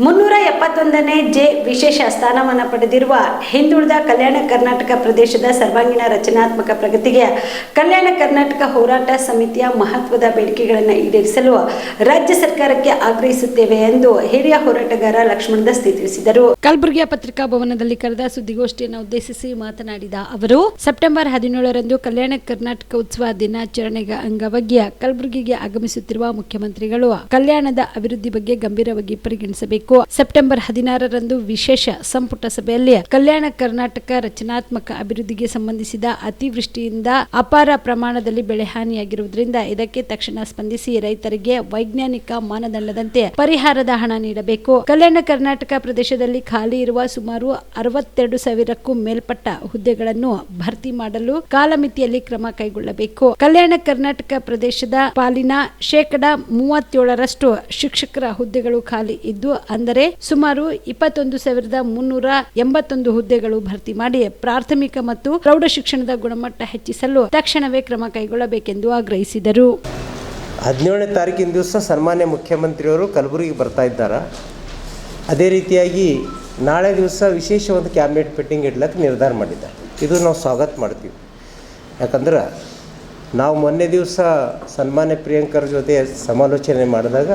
ಮುನ್ನೂರ ಎಪ್ಪತ್ತೊಂದನೇ ಜೆ ವಿಶೇಷ ಸ್ಥಾನಮಾನ ಪಡೆದಿರುವ ಹಿಂದುಳಿದ ಕಲ್ಯಾಣ ಕರ್ನಾಟಕ ಪ್ರದೇಶದ ಸರ್ವಾಂಗೀಣ ರಚನಾತ್ಮಕ ಪ್ರಗತಿಗೆ ಕಲ್ಯಾಣ ಕರ್ನಾಟಕ ಹೋರಾಟ ಸಮಿತಿಯ ಮಹತ್ವದ ಬೇಡಿಕೆಗಳನ್ನು ಈಡೇರಿಸಲು ರಾಜ್ಯ ಸರ್ಕಾರಕ್ಕೆ ಆಗ್ರಹಿಸುತ್ತೇವೆ ಎಂದು ಹಿರಿಯ ಹೋರಾಟಗಾರ ಲಕ್ಷ್ಮಣ ದಸ್ತಿ ತಿಳಿಸಿದರು. ಕಲಬುರಗಿಯ ಪತ್ರಿಕಾ ಭವನದಲ್ಲಿ ಕರೆದ ಸುದ್ದಿಗೋಷ್ಠಿಯನ್ನು ಉದ್ದೇಶಿಸಿ ಮಾತನಾಡಿದ ಅವರು, ಸೆಪ್ಟೆಂಬರ್ ಹದಿನೇಳರಂದು ಕಲ್ಯಾಣ ಕರ್ನಾಟಕ ಉತ್ಸವ ದಿನಾಚರಣೆಗೆ ಅಂಗವಾಗಿ ಕಲಬುರಗಿಗೆ ಆಗಮಿಸುತ್ತಿರುವ ಮುಖ್ಯಮಂತ್ರಿಗಳು ಕಲ್ಯಾಣದ ಅಭಿವೃದ್ಧಿ ಬಗ್ಗೆ ಗಂಭೀರವಾಗಿ ಪರಿಗಣಿಸಬೇಕು. ಸೆಪ್ಟೆಂಬರ್ ಹದಿನಾರರಂದು ವಿಶೇಷ ಸಂಪುಟ ಸಭೆಯಲ್ಲಿ ಕಲ್ಯಾಣ ಕರ್ನಾಟಕ ರಚನಾತ್ಮಕ ಅಭಿವೃದ್ಧಿಗೆ ಸಂಬಂಧಿಸಿದ ಅತಿವೃಷ್ಟಿಯಿಂದ ಅಪಾರ ಪ್ರಮಾಣದಲ್ಲಿ ಬೆಳೆ ಹಾನಿಯಾಗಿರುವುದರಿಂದ ಇದಕ್ಕೆ ತಕ್ಷಣ ಸ್ಪಂದಿಸಿ ರೈತರಿಗೆ ವೈಜ್ಞಾನಿಕ ಮಾನದಂಡದಂತೆ ಪರಿಹಾರದ ಹಣ ನೀಡಬೇಕು. ಕಲ್ಯಾಣ ಕರ್ನಾಟಕ ಪ್ರದೇಶದಲ್ಲಿ ಖಾಲಿ ಇರುವ ಸುಮಾರು ಅರವತ್ತೆರಡು ಸಾವಿರಕ್ಕೂ ಮೇಲ್ಪಟ್ಟ ಹುದ್ದೆಗಳನ್ನು ಭರ್ತಿ ಮಾಡಲು ಕಾಲಮಿತಿಯಲ್ಲಿ ಕ್ರಮ ಕೈಗೊಳ್ಳಬೇಕು. ಕಲ್ಯಾಣ ಕರ್ನಾಟಕ ಪ್ರದೇಶದ ಪಾಲಿನ ಶೇಕಡ ಮೂವತ್ತೇಳರಷ್ಟು ಶಿಕ್ಷಕರ ಹುದ್ದೆಗಳು ಖಾಲಿ ಇದ್ದು ಅಂದರೆ ಸುಮಾರು ಇಪ್ಪತ್ತೊಂದು ಸಾವಿರದ ಮುನ್ನೂರ ಎಂಬತ್ತೊಂದು ಹುದ್ದೆಗಳು ಭರ್ತಿ ಮಾಡಿ ಪ್ರಾಥಮಿಕ ಮತ್ತು ಪ್ರೌಢ ಶಿಕ್ಷಣದ ಗುಣಮಟ್ಟ ಹೆಚ್ಚಿಸಲು ತಕ್ಷಣವೇ ಕ್ರಮ ಕೈಗೊಳ್ಳಬೇಕೆಂದು ಆಗ್ರಹಿಸಿದರು. ಹದಿನೇಳನೇ ತಾರೀಕಿನ ದಿವಸ ಸನ್ಮಾನ್ಯ ಮುಖ್ಯಮಂತ್ರಿಯವರು ಕಲಬುರಗಿ ಬರ್ತಾ ಇದ್ದಾರೆ. ಅದೇ ರೀತಿಯಾಗಿ ನಾಳೆ ದಿವಸ ವಿಶೇಷ ಒಂದು ಕ್ಯಾಬಿನೆಟ್ ಮೀಟಿಂಗ್ ಇಡ್ಲಕ್ಕೆ ನಿರ್ಧಾರ ಮಾಡಿದ್ದಾರೆ. ಇದು ನಾವು ಸ್ವಾಗತ ಮಾಡ್ತೀವಿ. ಯಾಕಂದ್ರೆ ನಾವು ಮೊನ್ನೆ ದಿವಸ ಸನ್ಮಾನ್ಯ ಪ್ರಿಯಾಂಕರ್ ಜೊತೆ ಸಮಾಲೋಚನೆ ಮಾಡಿದಾಗ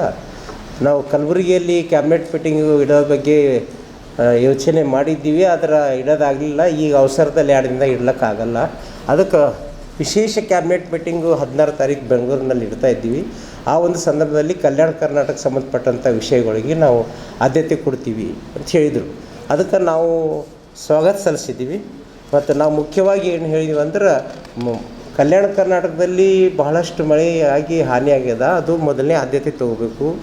ನಾವು ಕಲಬುರಗಿಯಲ್ಲಿ ಕ್ಯಾಬಿನೆಟ್ ಫಿಟ್ಟಿಂಗು ಇಡೋ ಬಗ್ಗೆ ಯೋಚನೆ ಮಾಡಿದ್ದೀವಿ. ಅದರ ಇಡೋದಾಗಲಿಲ್ಲ. ಈಗ ಅವಸರದಲ್ಲಿ ಯಾರಿಂದ ಇಡ್ಲಿಕ್ಕಾಗಲ್ಲ. ಅದಕ್ಕೆ ವಿಶೇಷ ಕ್ಯಾಬಿನೆಟ್ ಮೀಟಿಂಗು ಹದಿನಾರು ತಾರೀಕು ಬೆಂಗಳೂರಿನಲ್ಲಿ ಇಡ್ತಾ ಇದ್ದೀವಿ. ಆ ಒಂದು ಸಂದರ್ಭದಲ್ಲಿ ಕಲ್ಯಾಣ ಕರ್ನಾಟಕ ಸಂಬಂಧಪಟ್ಟಂಥ ವಿಷಯಗಳಿಗೆ ನಾವು ಆದ್ಯತೆ ಕೊಡ್ತೀವಿ ಅಂತ ಹೇಳಿದರು. ಅದಕ್ಕೆ ನಾವು ಸ್ವಾಗತ ಸಲ್ಲಿಸಿದ್ದೀವಿ. ಮತ್ತು ನಾವು ಮುಖ್ಯವಾಗಿ ಏನು ಹೇಳಿದೀವಿ ಅಂದ್ರೆ ಕಲ್ಯಾಣ ಕರ್ನಾಟಕದಲ್ಲಿ ಬಹಳಷ್ಟು ಮಳೆಯಾಗಿ ಹಾನಿಯಾಗ್ಯದ ಅದು ಮೊದಲನೇ ಆದ್ಯತೆ ತಗೋಬೇಕು.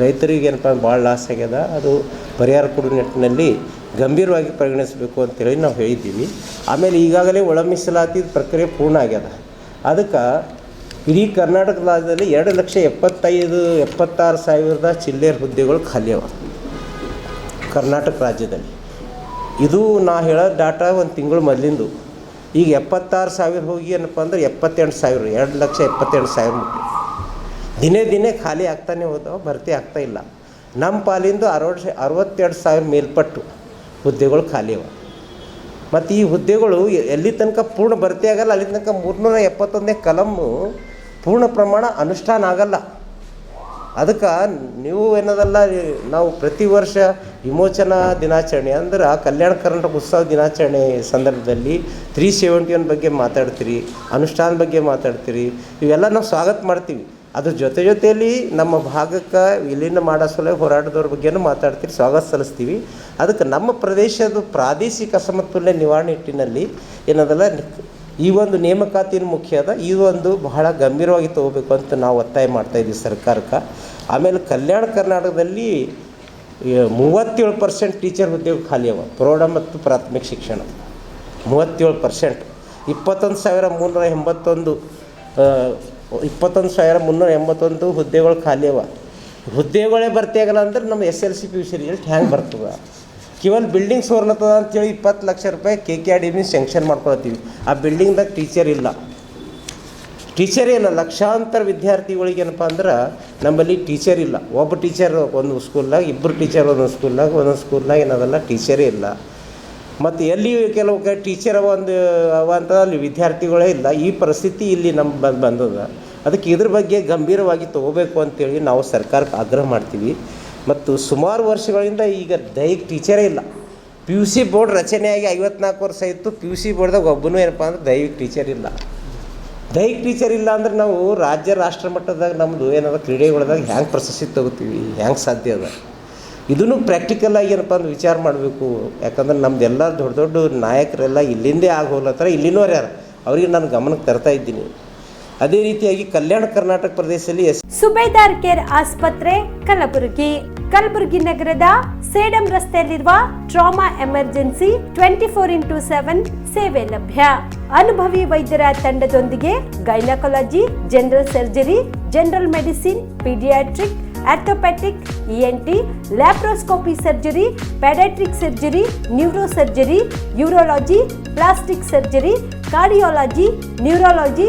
ರೈತರಿಗೆ ಏನಪ್ಪ ಭಾಳ ಲಾಸ್ ಆಗ್ಯದ. ಅದು ಪರಿಹಾರ ಕೊಡೋ ನಿಟ್ಟಿನಲ್ಲಿ ಗಂಭೀರವಾಗಿ ಪರಿಗಣಿಸಬೇಕು ಅಂತೇಳಿ ನಾವು ಹೇಳಿದ್ದೀವಿ. ಆಮೇಲೆ ಈಗಾಗಲೇ ಒಳ ಮೀಸಲಾತಿ ಪ್ರಕ್ರಿಯೆ ಪೂರ್ಣ ಆಗ್ಯದ. ಅದಕ್ಕೆ ಇಡೀ ಕರ್ನಾಟಕ ರಾಜ್ಯದಲ್ಲಿ ಎರಡು ಲಕ್ಷ ಎಪ್ಪತ್ತೈದು, ಎಪ್ಪತ್ತಾರು ಸಾವಿರದ ಚಿಲ್ಲೆರ್ ಹುದ್ದೆಗಳು ಖಾಲಿ ಕರ್ನಾಟಕ ರಾಜ್ಯದಲ್ಲಿ. ಇದು ನಾ ಹೇಳೋ ಡಾಟಾ ಒಂದು ತಿಂಗಳು ಮೊದಲಿಂದು. ಈಗ ಎಪ್ಪತ್ತಾರು ಸಾವಿರ ಹೋಗಿ ಏನಪ್ಪ ಅಂದ್ರೆ ಎಪ್ಪತ್ತೆಂಟು ಸಾವಿರ, ಎರಡು ಲಕ್ಷ ಎಪ್ಪತ್ತೆಂಟು ಸಾವಿರ ಮುಟ್ಟಿ ದಿನೇ ದಿನೇ ಖಾಲಿ ಆಗ್ತಾನೆ ಹೋದವು, ಭರ್ತಿ ಆಗ್ತಾ ಇಲ್ಲ. ನಮ್ಮ ಪಾಲಿಂದು ಅರವತ್ತು ಅರವತ್ತೆರಡು ಸಾವಿರ ಮೇಲ್ಪಟ್ಟು ಹುದ್ದೆಗಳು ಖಾಲಿ ಅವ. ಮತ್ತು ಈ ಹುದ್ದೆಗಳು ಎಲ್ಲಿ ತನಕ ಪೂರ್ಣ ಭರ್ತಿ ಆಗಲ್ಲ, ಅಲ್ಲಿ ತನಕ ಮೂರ್ನೂರ ಎಪ್ಪತ್ತೊಂದನೇ ಕಲಮು ಪೂರ್ಣ ಪ್ರಮಾಣ ಅನುಷ್ಠಾನ ಆಗಲ್ಲ. ಅದಕ್ಕೆ ನೀವು ಏನದಲ್ಲ, ನಾವು ಪ್ರತಿ ವರ್ಷ ವಿಮೋಚನಾ ದಿನಾಚರಣೆ ಅಂದ್ರೆ ಕಲ್ಯಾಣ ಕರ್ನಾಟಕ ಉತ್ಸವ ದಿನಾಚರಣೆ ಸಂದರ್ಭದಲ್ಲಿ ತ್ರೀ ಸೆವೆಂಟಿ ಒನ್ ಬಗ್ಗೆ ಮಾತಾಡ್ತೀರಿ, ಅನುಷ್ಠಾನ ಬಗ್ಗೆ ಮಾತಾಡ್ತೀರಿ, ಇವೆಲ್ಲ ನಾವು ಸ್ವಾಗತ ಮಾಡ್ತೀವಿ. ಅದ್ರ ಜೊತೆ ಜೊತೆಯಲ್ಲಿ ನಮ್ಮ ಭಾಗಕ್ಕೆ ವಿಲೀನ ಮಾಡೋ ಸಲುವಾಗಿ ಹೋರಾಟದವ್ರ ಬಗ್ಗೆನೂ ಮಾತಾಡ್ತೀವಿ ಸ್ವಾಗತ ಸಲ್ಲಿಸ್ತೀವಿ. ಅದಕ್ಕೆ ನಮ್ಮ ಪ್ರದೇಶದ ಪ್ರಾದೇಶಿಕ ಅಸಮತೋಲನ ನಿವಾರಣೆ ನಿಟ್ಟಿನಲ್ಲಿ ಏನದಲ್ಲ, ಈ ಒಂದು ನೇಮಕಾತಿನ ಮುಖ್ಯ ಅದ. ಈ ಒಂದು ಬಹಳ ಗಂಭೀರವಾಗಿ ತಗೋಬೇಕು ಅಂತ ನಾವು ಒತ್ತಾಯ ಮಾಡ್ತಾ ಇದ್ದೀವಿ ಸರ್ಕಾರಕ್ಕೆ. ಆಮೇಲೆ ಕಲ್ಯಾಣ ಕರ್ನಾಟಕದಲ್ಲಿ ಮೂವತ್ತೇಳು ಪರ್ಸೆಂಟ್ ಟೀಚರ್ ಹುದ್ದೆಗಳು ಖಾಲಿ ಅವ, ಪ್ರೌಢ ಮತ್ತು ಪ್ರಾಥಮಿಕ ಶಿಕ್ಷಣ. ಮೂವತ್ತೇಳು ಪರ್ಸೆಂಟ್. ಇಪ್ಪತ್ತೊಂದು ಸಾವಿರ ಮುನ್ನೂರ ಎಂಬತ್ತೊಂದು ಇಪ್ಪತ್ತೊಂದು ಸಾವಿರ ಮುನ್ನೂರ ಎಂಬತ್ತೊಂದು ಹುದ್ದೆಗಳು ಖಾಲಿ ಅವ. ಹುದ್ದೆಗಳೇ ಬರ್ತಿ ಅಂದ್ರೆ ನಮ್ಮ S L C, P U C result ಹ್ಯಾಂಗೆ ಬರ್ತದೆ? ಕೇವಲ ಬಿಲ್ಡಿಂಗ್ ಸೋರ್ಲತ್ತದ ಅಂತೇಳಿ ಇಪ್ಪತ್ತು ಲಕ್ಷ ರೂಪಾಯಿ K K R D B sanction ಮಾಡ್ಕೊಳ್ತೀವಿ ಆ ಬಿಲ್ಡಿಂಗ್ದಾಗ ಟೀಚರ್ ಇಲ್ಲ. ಟೀಚರ್ ಇಲ್ಲ ಲಕ್ಷಾಂತರ ವಿದ್ಯಾರ್ಥಿಗಳಿಗೆ ಏನಪ್ಪ ಅಂದ್ರೆ ನಮ್ಮಲ್ಲಿ ಟೀಚರ್ ಇಲ್ಲ. ಒಬ್ಬ ಟೀಚರ್ ಒಂದು ಸ್ಕೂಲ್ನಾಗ ಇಬ್ಬರು ಟೀಚರ್ ಒಂದೊಂದು ಸ್ಕೂಲ್ನಾಗ ಒಂದೊಂದು ಸ್ಕೂಲ್ನಾಗ ಏನದಲ್ಲ ಟೀಚರೇ ಇಲ್ಲ. ಮತ್ತು ಎಲ್ಲಿ ಕೆಲವು ಟೀಚರ್ ಒಂದು, ಅವ ಅಂತ ಅಲ್ಲಿ ವಿದ್ಯಾರ್ಥಿಗಳೇ ಇಲ್ಲ. ಈ ಪರಿಸ್ಥಿತಿ ಇಲ್ಲಿ ನಮ್ಮ ಬಂದು ಬಂದದ. ಅದಕ್ಕೆ ಇದ್ರ ಬಗ್ಗೆ ಗಂಭೀರವಾಗಿ ತೊಗೋಬೇಕು ಅಂತೇಳಿ ನಾವು ಸರ್ಕಾರಕ್ಕೆ ಆಗ್ರಹ ಮಾಡ್ತೀವಿ. ಮತ್ತು ಸುಮಾರು ವರ್ಷಗಳಿಂದ ಈಗ ದೈಹಿಕ ಟೀಚರೇ ಇಲ್ಲ. ಪಿ ಯು ಸಿ ಬೋರ್ಡ್ ರಚನೆಯಾಗಿ ಐವತ್ನಾಲ್ಕು ವರ್ಷ ಇತ್ತು. ಪಿ ಯು ಸಿ ಬೋರ್ಡ್ದಾಗ ಒಬ್ಬನೂ ಏನಪ್ಪ ಅಂದ್ರೆ ದೈಹಿಕ ಟೀಚರ್ ಇಲ್ಲ. ದೈಹಿಕ ಟೀಚರ್ ಇಲ್ಲ ಅಂದ್ರೆ ನಾವು ರಾಜ್ಯ, ರಾಷ್ಟ್ರ ಮಟ್ಟದಾಗ ನಮ್ಮದು ಏನಾದ್ರು ಕ್ರೀಡೆಗಳದಾಗ ಹ್ಯಾಂಗೆ ಪ್ರಶಸ್ತಿ ತಗೋತೀವಿ? ಹ್ಯಾಂಗೆ ಸಾಧ್ಯ ಅದ? ಇದನ್ನು ಪ್ರಾಕ್ಟಿಕಲ್ ಆಗಿ ಏನಪ್ಪ ಅಂದ್ರೆ ವಿಚಾರ ಮಾಡಬೇಕು. ಯಾಕಂದ್ರೆ ನಮ್ದೆಲ್ಲ ದೊಡ್ಡ ದೊಡ್ಡ ನಾಯಕರೆಲ್ಲ ಇಲ್ಲಿಂದೇ ಆಗೋಲ್ಲ ಥರ ಇಲ್ಲಿನೂ ಯಾರು? ಅವ್ರಿಗೆ ನಾನು ಗಮನಕ್ಕೆ ತರ್ತಾ ಇದ್ದೀನಿ. ಅದೇ ರೀತಿಯಾಗಿ ಕಲ್ಯಾಣ ಕರ್ನಾಟಕ ಪ್ರದೇಶದಲ್ಲಿ ಸುಬೇದಾರ್ ಕೇರ್ ಆಸ್ಪತ್ರೆ, ಕಲಬುರಗಿ. ಕಲಬುರಗಿ ನಗರದ ಸೇಡಂ ರಸ್ತೆಯಲ್ಲಿರುವ trauma emergency twenty four into seven ಸೇವೆ ಲಭ್ಯ. ಅನುಭವಿ ವೈದ್ಯರ ತಂಡದೊಂದಿಗೆ gynaecology, general surgery, general medicine, paediatric orthopaedic ENT laparoscopy surgery paediatric surgery neuro surgery urology, plastic surgery, cardiology, neurology